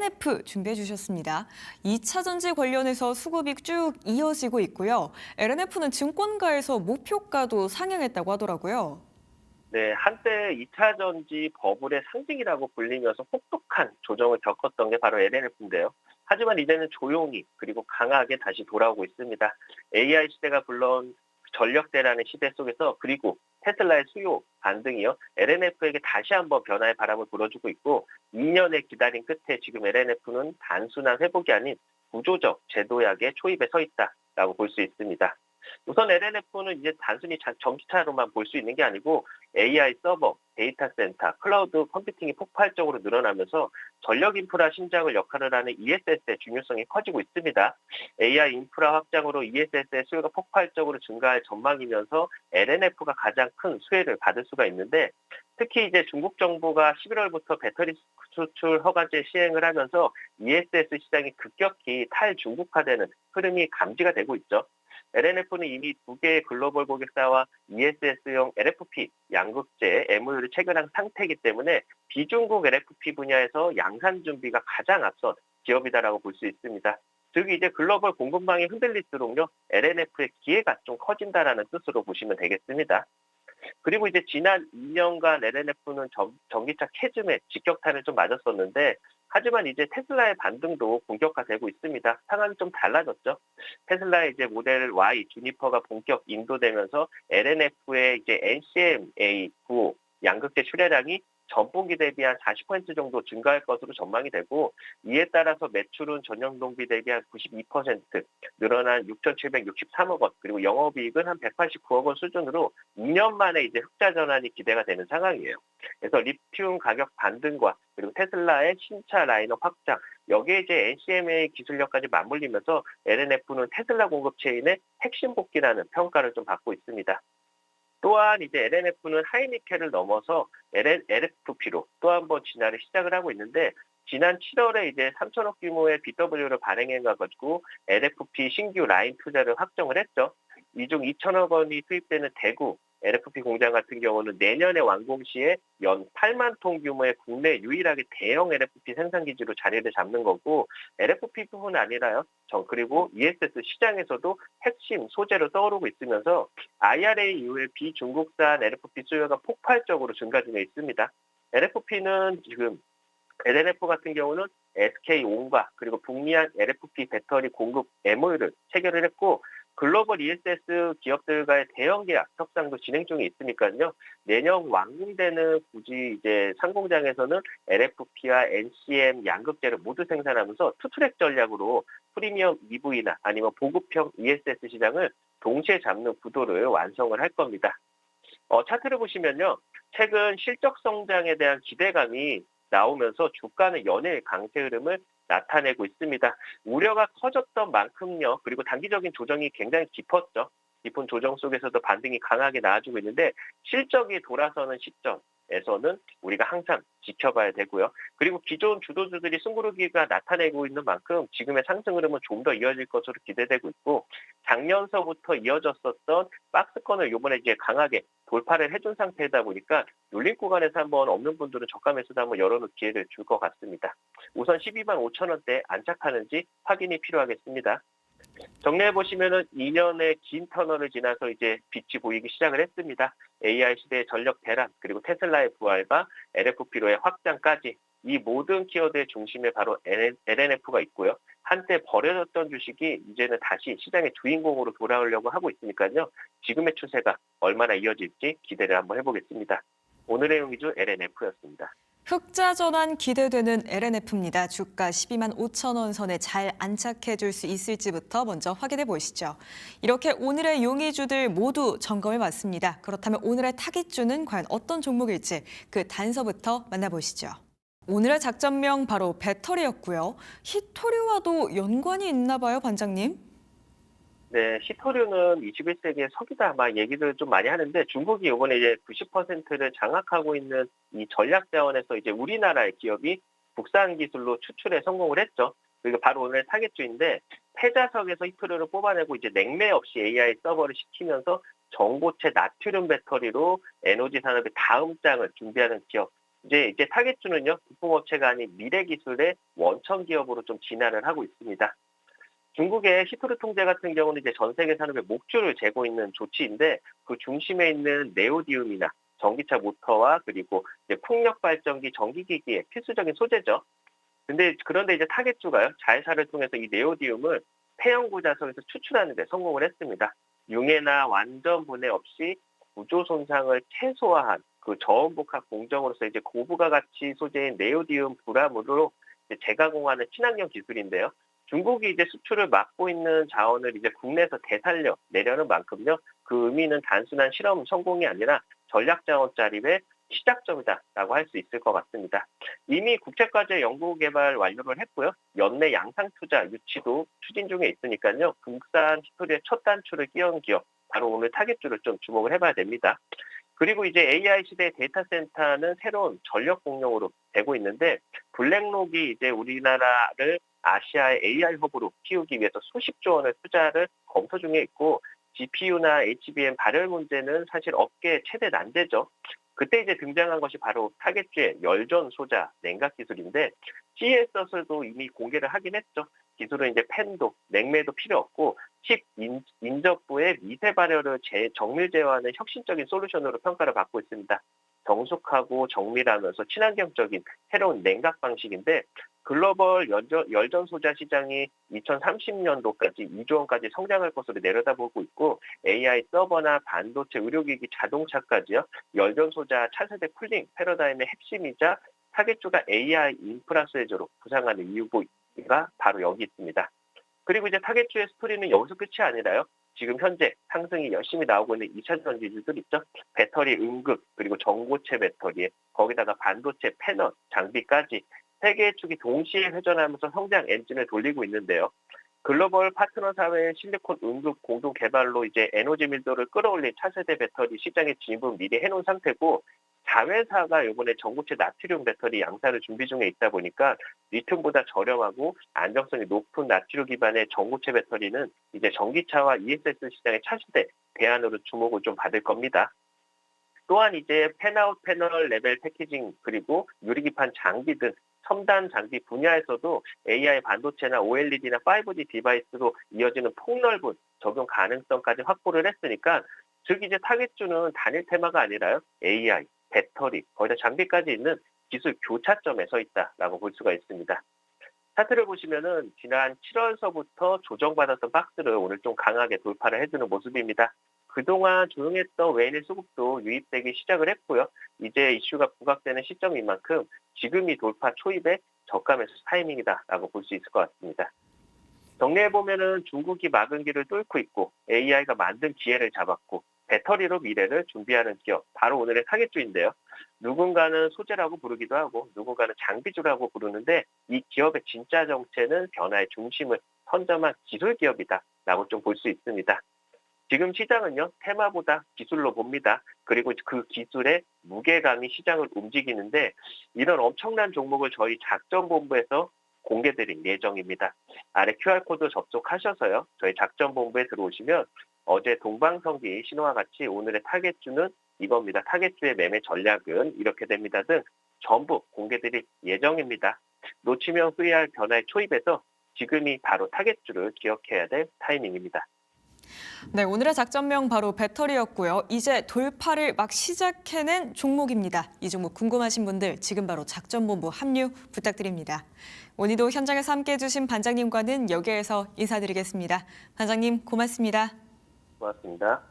LNF 준비해 주셨습니다. 2차 전지 관련해서 수급이 쭉 이어지고 있고요. LNF는 증권가에서 목표가도 상향했다고 하더라고요. 네, 한때 2차 전지 버블의 상징이라고 불리면서 혹독한 조정을 겪었던 게 바로 LNF인데요. 하지만 이제는 조용히 그리고 강하게 다시 돌아오고 있습니다. AI 시대가 불러온 전력 대란의 시대 속에서 그리고 테슬라의 수요 반등이요. LNF에게 다시 한번 변화의 바람을 불어주고 있고 2년의 기다림 끝에 지금 LNF는 단순한 회복이 아닌 구조적 제도약의 초입에 서 있다라고 볼 수 있습니다. 우선 LNF는 이제 단순히 자- 전기차로만 볼 수 있는 게 아니고 AI 서버, 데이터 센터, 클라우드 컴퓨팅이 폭발적으로 늘어나면서 전력 인프라 신장을 역할을 하는 ESS의 중요성이 커지고 있습니다. AI 인프라 확장으로 ESS의 수요가 폭발적으로 증가할 전망이면서 LNF가 가장 큰 수혜를 받을 수가 있는데 특히 이제 중국 정부가 11월부터 배터리 수출 허가제 시행을 하면서 ESS 시장이 급격히 탈중국화되는 흐름이 감지가 되고 있죠. LNF는 이미 두 개의 글로벌 고객사와 ESS용 LFP 양극재 MOU를 체결한 상태이기 때문에 비중국 LFP 분야에서 양산 준비가 가장 앞선 기업이다라고 볼 수 있습니다. 즉 이제 글로벌 공급망이 흔들릴수록요 LNF의 기회가 좀 커진다라는 뜻으로 보시면 되겠습니다. 그리고 이제 지난 2년간 LNF는 전, 전기차 캐즘에 직격탄을 좀 맞았었는데 하지만 이제 테슬라의 반등도 본격화되고 있습니다. 상황이 좀 달라졌죠. 테슬라의 이제 모델 Y 주니퍼가 본격 인도되면서 LNF의 이제 NCMA95 양극재 출하량이 전분기 대비 한 40% 정도 증가할 것으로 전망이 되고 이에 따라서 매출은 전년 동기 대비 한 92% 늘어난 6,763억 원 그리고 영업이익은 한 189억 원 수준으로 2년 만에 이제 흑자 전환이 기대가 되는 상황이에요. 그래서 리튬 가격 반등과 그리고 테슬라의 신차 라인업 확장 여기에 이제 NCMA 기술력까지 맞물리면서 LNF는 테슬라 공급 체인의 핵심 복귀라는 평가를 좀 받고 있습니다. 또한 이제 LNF는 하이니켈을 넘어서 LFP로 또 한 번 진화를 시작을 하고 있는데 지난 7월에 이제 3천억 규모의 BW를 발행해가지고 LFP 신규 라인 투자를 확정을 했죠. 이 중 2천억 원이 투입되는 대구 LFP 공장 같은 경우는 내년에 완공 시에 연 8만 톤 규모의 국내 유일하게 대형 LFP 생산 기지로 자리를 잡는 거고 LFP뿐만 아니라요. 전 그리고 ESS 시장에서도 핵심 소재로 떠오르고 있으면서 IRA 이후에 비중국산 LFP 수요가 폭발적으로 증가 중에 있습니다. LFP는 지금 LNF 같은 경우는 SK온과 그리고 북미한 LFP 배터리 공급 MOU를 체결을 했고 글로벌 ESS 기업들과의 대형 계약 협상도 진행 중에 있으니까요. 내년 완공되는 굳이 이제 상공장에서는 LFP와 NCM 양극재를 모두 생산하면서 투트랙 전략으로 프리미엄 EV나 아니면 보급형 ESS 시장을 동시에 잡는 구도를 완성을 할 겁니다. 어, 차트를 보시면요. 최근 실적 성장에 대한 기대감이 나오면서 주가는 연일 강세 흐름을 나타내고 있습니다. 우려가 커졌던 만큼요. 그리고 단기적인 조정이 굉장히 깊었죠. 깊은 조정 속에서도 반등이 강하게 나와주고 있는데 실적이 돌아서는 시점 에서는 우리가 항상 지켜봐야 되고요. 그리고 기존 주도주들이 승부르기가 나타내고 있는 만큼 지금의 상승 흐름은 좀 더 이어질 것으로 기대되고 있고 작년서부터 이어졌었던 박스권을 이번에 이제 강하게 돌파를 해준 상태이다 보니까 눌림 구간에서 한번 없는 분들은 저가 매수도 한번 열어놓을 기회를 줄 것 같습니다. 우선 12만 5천 원대 안착하는지 확인이 필요하겠습니다. 정리해 보시면은 2년의 긴 터널을 지나서 이제 빛이 보이기 시작을 했습니다. AI 시대의 전력 대란 그리고 테슬라의 부활과 LFP로의 확장까지 이 모든 키워드의 중심에 바로 LNF가 있고요. 한때 버려졌던 주식이 이제는 다시 시장의 주인공으로 돌아오려고 하고 있으니까요. 지금의 추세가 얼마나 이어질지 기대를 한번 해보겠습니다. 오늘의 용의주 LNF였습니다. 흑자 전환 기대되는 LNF입니다. 주가 12만 5천 원 선에 잘 안착해 줄 수 있을지부터 먼저 확인해 보시죠. 이렇게 오늘의 용의주들 모두 점검해 봤습니다. 그렇다면 오늘의 타깃주는 과연 어떤 종목일지 그 단서부터 만나보시죠. 오늘의 작전명 바로 배터리였고요. 히토류와도 연관이 있나 봐요, 반장님? 네, 시토류는 21세기의 석이다 막 얘기를 좀 많이 하는데 중국이 이번에 이제 90%를 장악하고 있는 이 전략 자원에서 이제 우리나라의 기업이 국산 기술로 추출에 성공을 했죠. 그리고 바로 오늘 타겟주인데 폐자석에서 히토류를 뽑아내고 이제 냉매 없이 AI 서버를 시키면서 전고체 나트륨 배터리로 에너지 산업의 다음 장을 준비하는 기업 이제 이제 타겟주는요 부품업체가 아닌 미래 기술의 원천 기업으로 좀 진화를 하고 있습니다. 중국의 히토르 통제 같은 경우는 이제 전 세계 산업의 목줄을 재고 있는 조치인데 그 중심에 있는 네오디움이나 전기차 모터와 그리고 이제 풍력 발전기 전기기기의 필수적인 소재죠. 근데 그런데 이제 타겟주가요 자회사를 통해서 이 네오디움을 폐연구 자석에서 추출하는 데 성공을 했습니다. 융해나 완전 분해 없이 구조 손상을 최소화한 그 저온복합 공정으로서 이제 고부가 가치 소재인 네오디움 이제 재가공하는 친환경 기술인데요. 중국이 이제 수출을 막고 있는 자원을 이제 국내에서 되살려 내려는 만큼요. 그 의미는 단순한 실험 성공이 아니라 전략 자원 자립의 시작점이다라고 할 수 있을 것 같습니다. 이미 국책과제 연구 개발 완료를 했고요. 연내 양상 투자 유치도 추진 중에 있으니까요. 국산 히토리의 첫 단추를 끼얹은 기업 바로 오늘 타겟주를 좀 주목을 해봐야 됩니다. 그리고 이제 AI 시대 데이터 센터는 새로운 전력 공룡으로 되고 있는데 블랙록이 이제 우리나라를 아시아의 AI 허브로 키우기 위해서 수십조 원을 투자를 검토 중에 있고 GPU나 HBM 발열 문제는 사실 업계 최대 난제죠. 그때 이제 등장한 것이 바로 타겟주의 열전 소자 냉각 기술인데 CES에서도 이미 공개를 하긴 했죠. 기술은 이제 팬도 냉매도 필요 없고 칩 인, 인접부의 미세 발열을 제, 정밀 제어하는 혁신적인 솔루션으로 평가를 받고 있습니다. 정숙하고 정밀하면서 친환경적인 새로운 냉각 방식인데 글로벌 열전, 열전 소자 시장이 2030년도까지 2조 원까지 성장할 것으로 내려다보고 있고 AI 서버나 반도체, 의료기기, 자동차까지요. 열전 소자 차세대 쿨링 패러다임의 핵심이자 타겟주가 AI 인프라 수혜주로 부상하는 이유가 바로 여기 있습니다. 그리고 이제 타겟주의 스토리는 여기서 끝이 아니라요. 지금 현재 상승이 열심히 나오고 있는 2차 전지주들 있죠. 배터리 응급 그리고 전고체 배터리에 거기다가 반도체 패널 장비까지 세 개의 축이 동시에 회전하면서 성장 엔진을 돌리고 있는데요. 글로벌 파트너 사회의 실리콘 응급 공동 개발로 이제 에너지 밀도를 끌어올린 차세대 배터리 시장에 진입은 미리 해놓은 상태고 자회사가 이번에 전고체 나트륨 배터리 양산을 준비 중에 있다 보니까 리튬보다 저렴하고 안정성이 높은 나트륨 기반의 전고체 배터리는 이제 전기차와 ESS 시장의 차세대 대안으로 주목을 좀 받을 겁니다. 또한 이제 펜아웃 패널 레벨 패키징 그리고 유리기판 장비 등 첨단 장비 분야에서도 AI 반도체나 OLED나 5G 디바이스로 이어지는 폭넓은 적용 가능성까지 확보를 했으니까 즉 이제 타겟주는 단일 테마가 아니라요 AI, 배터리, 거기다 장비까지 있는 기술 교차점에 서 있다라고 볼 수가 있습니다. 차트를 보시면은 지난 7월서부터 조정받았던 박스를 오늘 좀 강하게 돌파를 해주는 모습입니다. 그동안 조용했던 외인의 수급도 유입되기 시작을 했고요. 이제 이슈가 부각되는 시점인 만큼 지금이 돌파 초입의 저감에서 타이밍이다라고 볼 수 있을 것 같습니다. 정리해보면은 중국이 막은 길을 뚫고 있고 AI가 만든 기회를 잡았고 배터리로 미래를 준비하는 기업, 바로 오늘의 타겟주인데요. 누군가는 소재라고 부르기도 하고 누군가는 장비주라고 부르는데 이 기업의 진짜 정체는 변화의 중심을 선점한 기술 기업이다라고 좀 볼 수 있습니다. 지금 시장은요 테마보다 기술로 봅니다. 그리고 그 기술의 무게감이 시장을 움직이는데 이런 엄청난 종목을 저희 작전본부에서 공개드릴 예정입니다. 아래 QR코드 접속하셔서요 저희 작전본부에 들어오시면 어제 동방성기 신호와 같이 오늘의 타겟주는 이겁니다. 타겟주의 매매 전략은 이렇게 됩니다 등 전부 공개드릴 예정입니다. 놓치면 후회할 변화의 초입에서 지금이 바로 타겟주를 기억해야 될 타이밍입니다. 네, 오늘의 작전명 바로 배터리였고요. 이제 돌파를 막 시작해낸 종목입니다. 이 종목 궁금하신 분들 지금 바로 작전본부 합류 부탁드립니다. 오늘도 현장에서 함께해 주신 반장님과는 여기에서 인사드리겠습니다. 반장님 고맙습니다. 고맙습니다.